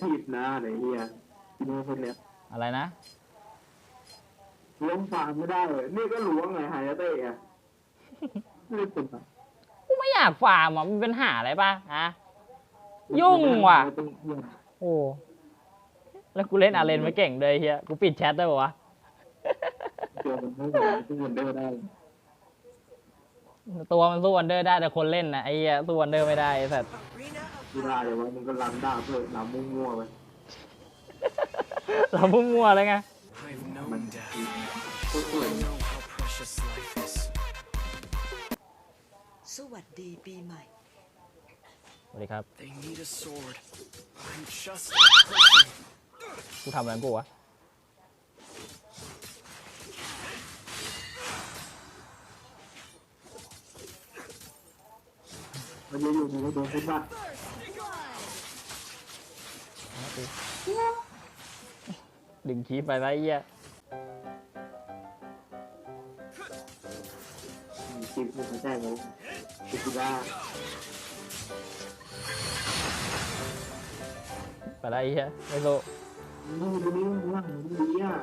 ทีฟนะไอ้เหี้ยทีมคนเนี้ยอะไรนะล้วงฟาร์มไม่ได้เลยนี่ก็ล้วงไงหายาเต้อะไม่ได้เป็นอะกูไม่อยากฟาร์มอะมันเป็นหาอะไรป่ะฮะยุ่งว่ะ โอ้แล้วกูเล่นอาเรนไม่เก่งเลยเฮียกูปิดแชทได้ปะวะเจอมันไม่เหมือนที่มันเดินได้ตัวมันสู้วันเดอร์ได้แต่คนเล่นนะไอ้เหี้ยสู้วันเดอร์ไม่ได้ไอ้สัตว์ ไม่ได้เลยวะมันก็ลันด้าเพื่อลำมั่วๆไปเราพุ่งมั่วเลยไง I've มัน known death. โคตรสวย I know how precious life is. สวัสดีปีใหม่ สวัสดีครับ They need a sword. I'm just a person. กูทำอะไรกูวะ มันจะอยู่ในโดนฟุตบาท ดึงคีบไปแล้วไอ้เหี้ยทีมมันแจ้งเลยฟุตบาทไปแล้วไอ้เหี้ยไม่สู้นี่ดูนี่ว่างดูดีอะ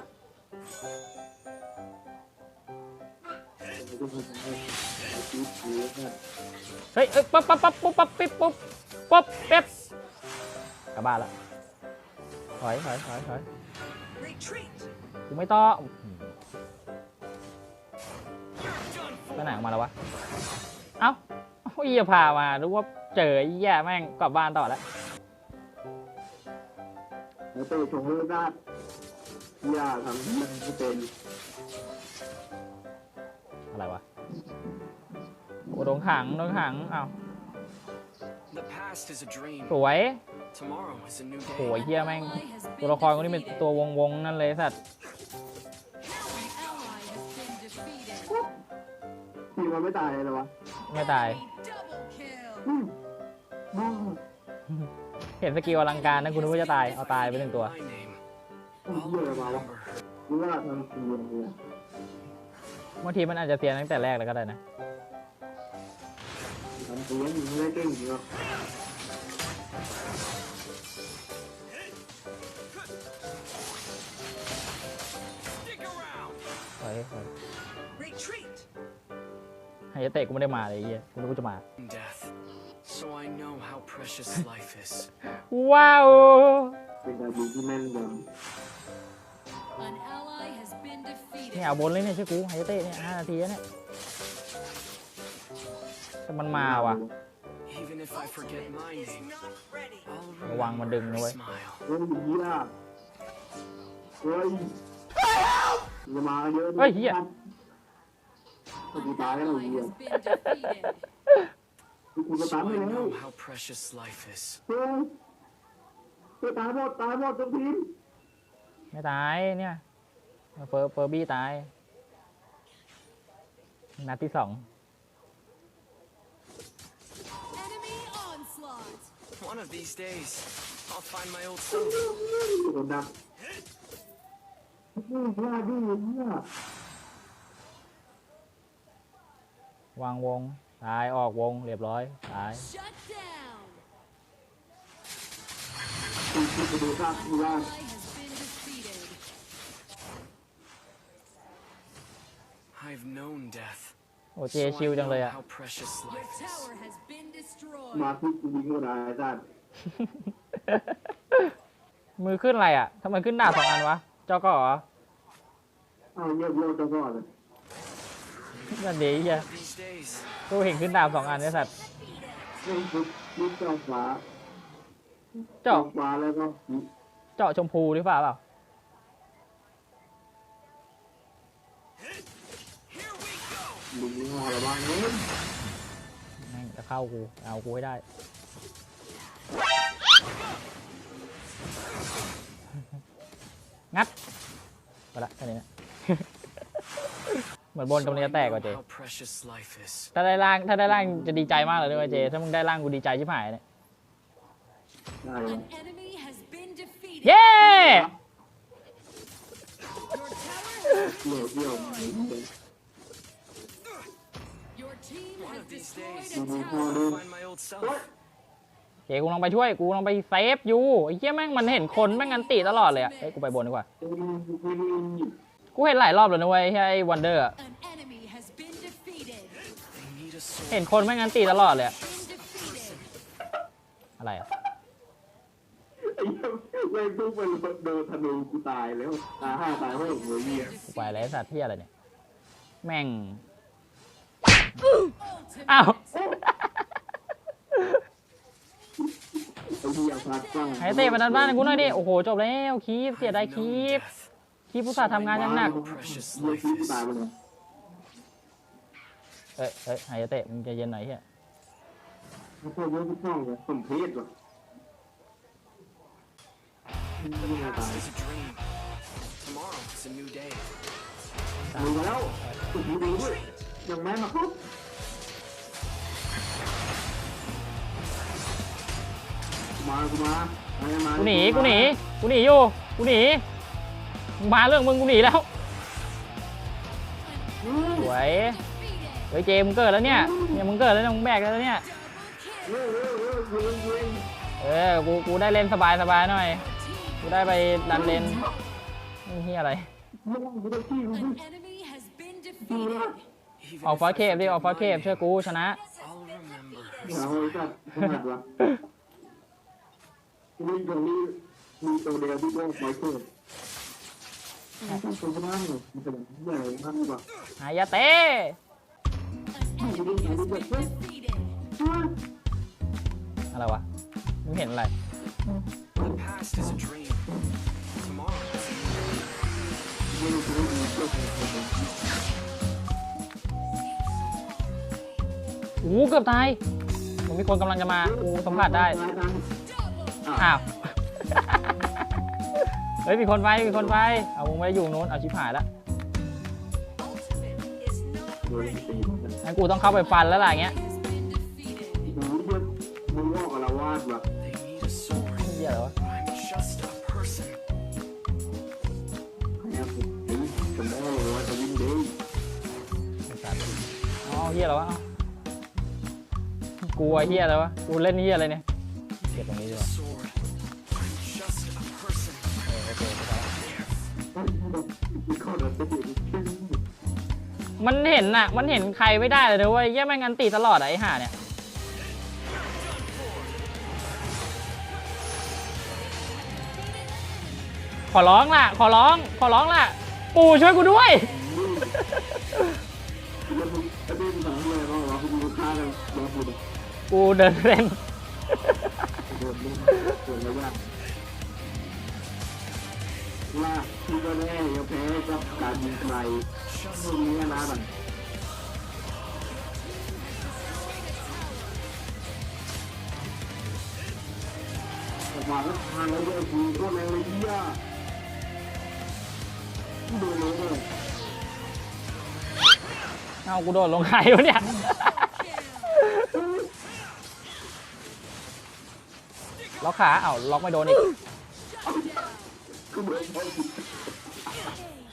มันก็เป็นไงชีวิตชีวิตเนี่ยเฮ้ยเอ้ยปั๊บปั๊บปั๊บปุ๊บปั๊บปิ๊บปุ๊บปุ๊บเป๊บกลับบ้านละ ถอยถอยถอยถอย retreat กูไม่ต้องไปไหนออกมาแล้ววะ เอ้าโอ้ยอย่าพามารู้ว่าเจอไอ้แย่แม่งกลับบ้านต่อแล้วแล้วเตะชงเลิกได้อย่าทำให้มันไม่เป็น อะไรวะโอ้โดนขังโดนขังอ้าว The past is a dream. สวย Tomorrow is a new โอ้ย day. เฮียแม่งตัวละครคนนี้เป็นตัววงวงๆนั่นเลยสัตว์ทีมมันไม่ตายเลยวะไม่ตายอืมบ้าเห็นสกิลอลังการนะคุณนึกว่าจะตายเอาตายไปหนึ่งตัว My name. ทำ I'll เหี้ยอะไรมาวะ remember her. กูว่าทำทีมเนี่ยบางทีมันอาจจะเสียตั้งแต่แรกแล้วก็ได้นะ ยาเตะกูไม่ได้มาเลยไอ้เฮียกูนึกว่าจะมา Death. So I know how precious life is. ว้าวเป็นการยิงที่แม่นยเนี่ยเอาบนเลยเนี่ยชื่อกูไฮยาเตะเนี่ยห้านาทีแล้วเนี่ยแต่มันมาว่ะ Even if I forget my is name, not ready I'll ระวังมันดึงนะ remember เว้ her ย smile. เฮ้ยเหี้ยเฮ้ยจะมาเยอะเฮ้ยเหี้ย กูตายแล้วเหี้ยกูจะ So ตายไป I แล้ว know how precious life is. เฮ้ยจะตายหมดตายหมดทั้งทีมไม่ตายเนี่ย เฟอร์เฟอร์บี้ตาย นัดที่สอง One of these days, I'll find my old self. โดนดักนี่พลาดดิเนี่ย วางวงตายออกวงเรียบร้อยตายกูกูดูภาพกูว่า I've known death. โอ้เจ So I ชิวจังเลย know อะ how precious life is. มาที่กูยิงก็ได้จ้ามือขึ้นอะไรอะทำไมขึ้นดาบสองอันวะ เจ้าก็เหรอเอาเยี่ยมเยี่ยมจังก่อนเลย นั่นดีเฮียใช่เห็นขึ้นดาบสองอันเนี่ยสัตว์นี่คือนี่เจ้าฟ้าเจาะฟ้าแล้วก็เจาะชมพูหรือเปล่าเปล่ามึงนี่งอระวังเลยแม่งจะเข้ากูเอากูให้ได้ งัดไปละแค่นี้นะ เหมือนบนตรงนี้จะแตก I ว่ะ know เจ how precious life is. ถ้าได้ล่างถ้าได้ล่างจะดีใจมากเลยด้วยเจ ถ้ามึงได้ล่างกูดีใจชิบหายเนี่ย ได้เลยเย้เดี่ยวเดี่ยว One of these days, Mhm. I'll find my old self. เก๋กูลองไปช่วยกูลองไปเซฟอยู่ไอ้เหี้ยแม่งมันเห็นคนแม่งอันติตลอดเลยอะเอ้ยกูไปบนดีกว่า เอ็นเอ็นเอ็น กูเห็นหลายรอบแล้วนะเว้ยไอ้ไอ้วันเดอร์อะ An enemy has been defeated. They need a sword. เห็นคนแม่งอันติตลอดเลยอะ Been defeated. อะไรอะไอ้เหี้ยเว้ยทุกคนโดนธนูกูตายแล้วตายห้าตายหกเลยเหี้ยกูไปแล้วไอ้สัตว์ที่อะไรเนี่ย แม่ง Ultimate. อ้าว ไอ้เหี้ยพลาดกล้องไอ้เตะมาดันบ้านกูหน่อยดิ โอ้โห จบแล้ว คีฟเสียดายคีฟ คีฟผู้สาห์ทำงานยังหนัก Precious เหี้ย life ที่กู is. ตายไปเลยเอ้ยเฮ้ยไฮเตะมึงใจเย็นหน่อยเฮียไม่ใช่เว้ยทุกช่องเลยสมเพศหรอไม่ได้ตาย Past is a dream. Tomorrow is a new day. ดูแล้วสุดดีด้วยยังแม่มาครับมากูมามามากูหนีกูหนีกูหนีอยู่กูหนี มึงมาเรื่องมึงกูหนีแล้วสวย Defeated. เฮ้ยเจมึงเกิดแล้วเนี่ยเนี่ยมึงเกิดแล้วเนี่ยมึงแบกแล้วเนี่ยเว้ยเว้ยเว้ยเว้ยเว้ยเออกูกูได้เล่นสบายสบายหน่อยกูได้ไปดันเลนนี่เฮียอะไรมึงกูได้ขี้กู An enemy has been defeated. Even ออก if ฟอ I สเคฟดิออกฟอสเคฟ forget, เชื่อกูชนะ I'll remember. อย่าเอาไอ้สัตว์ขนาดวะวิ่งตรงนี้มีตัวเดียวที่โดนไฟเกิดตัวบ้านเนี่ยมันจะแบบใหายาเต้อะไรวะมึงเห็นอะไรโอ้เกือบตายมันมีคนกำลังจะมาสัมผัสได้ อ้าว เฮ้ยมีคนไปมีคนไปเอามึงไม่ได้อยู่นู้นเอาชิบหายแล้ว Ultimate is not โดน ready. ตีมันงั้นกูต้องเข้าไปฟันแล้วล่ะอย่างเงี้ย Has been defeated. หนูเยอะมึงว่ากับเราวาดแบบ They need a sword. เหี้ยเหรอวะ I'm just a person. แอบเห็นจำได้เลยว่าจะวิ่งเด้งไอ้สัตว์อ๋อเฮียอะไรวะเอากูอ้เฮียอะไรวะกูเล่นเฮียอะไรเนี่ยเก็บตรงนี้ดีกว่า Sword. I'm just a person. เออโอเคไม่เป็นไรมีคนจะติดมันเห็นน่ะ มันเห็นใครไม่ได้เลยนะเว้ยเหี้ยแม่งอันตีตลอดอะไอ้ห่าเนี่ย ขอร้องล่ะ ขอร้อง ขอร้องล่ะ ปู่ช่วยกูด้วยแล้วมึงจะเด้งสองเลยว่าเราคุณดูค่ากันรอคุณกูเดินเล่น ว่าที่ก็แน่ยังแพ้กับการยิงไกลช่วงนี้นะแบบออกมาแล้วทางแล้วด้วยกูก็แรงเลยเยี่ยดูเลยเอากูโดดลงใครวะเนี่ยล็อกขา เอ้าล็อกไม่โดนอีก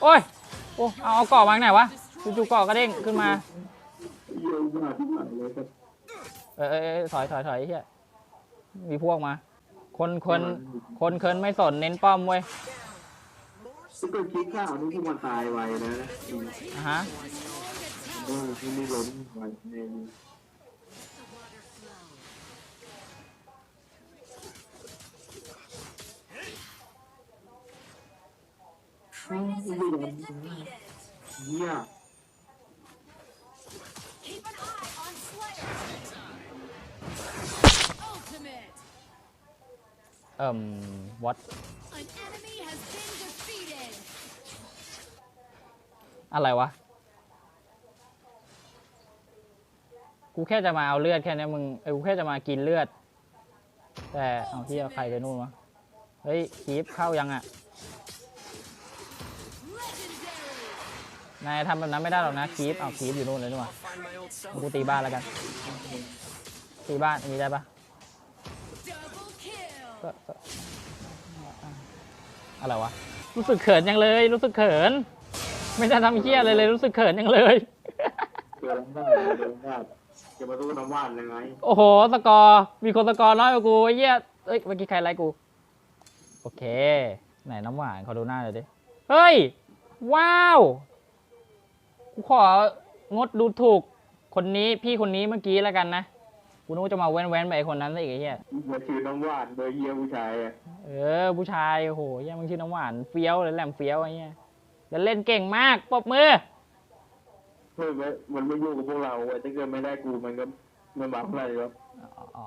โอ้ย โอ้เอาเอาเกาะวางไหนวะจู่ๆเกาะก็เด้งขึ้นมาเยี่ยมากที่ไหนเลยครับเออเออเออถอยถอยถอยไอ้เฮียมีพวกมา คนคนคนเคินไม่สนเน้นป้อมเว้ยซึ่งก็คิดข้าวนี่ที่มันตายไวนะอะฮะ เออที่นี่ล้มไวใน นี้ Traitors have been defeated. เยี่ย Keep an eye on Slayer. Ultimate. เอ่มวัด An enemy has been defeated. อะไรวะ กูแค่จะมาเอาเลือดแค่นี้มึงเอ้กูแค่จะมากินเลือด แต่เอาที่เอาใครไปนู่นวะ เฮ้ยคีฟเข้ายังอะ นายทำแบบนั้นไม่ได้หรอกนะคีฟเอาคีฟอยู่นู่นเลยนี่หว่ากูตีบ้านแล้วกัน ตีบ้านอันนี้ได้ปะก็ก็อะไรวะ รู้สึกเขินยังเลย รู้สึกเขิน ไม่ได้ทำเหี้ยอะไรเลย รู้สึกเขินยังเลยเกิดได้เกิดได้จะมาสู้น้ำหวานยังไง โอ้โห สกอร์ มีคนสกอร์น้อยกว่ากูไอ้เหี้ยเอ้ย เมื่อกี้ใครไล่กู โอเค ไหนน้ำหวานขอดูหน้าเลยดิ เฮ้ย ว้าว กูของดดูถูกคนนี้พี่คนนี้เมื่อกี้แล้วกันนะกูนึกว่าจะมาแว้นๆไปไอ้คนนั้นซะอีกไอ้เหี้ยมาชื่อน้ำหวานโดยเฮียผู้ชายอะเออผู้ชายโอ้โหเหี้ยังมึงชื่อน้ำหวานเฟี้ยวเลยแหลมเฟี้ยวไอ้เงี้ยแล้วเล่นเก่งมากปรบมือเฮ้ยมันไม่ยุ่งกับพวกเราเว้ยถ้าเกิดไม่ได้กูมันก็ไม่มาอะไรหรอกอ๋อ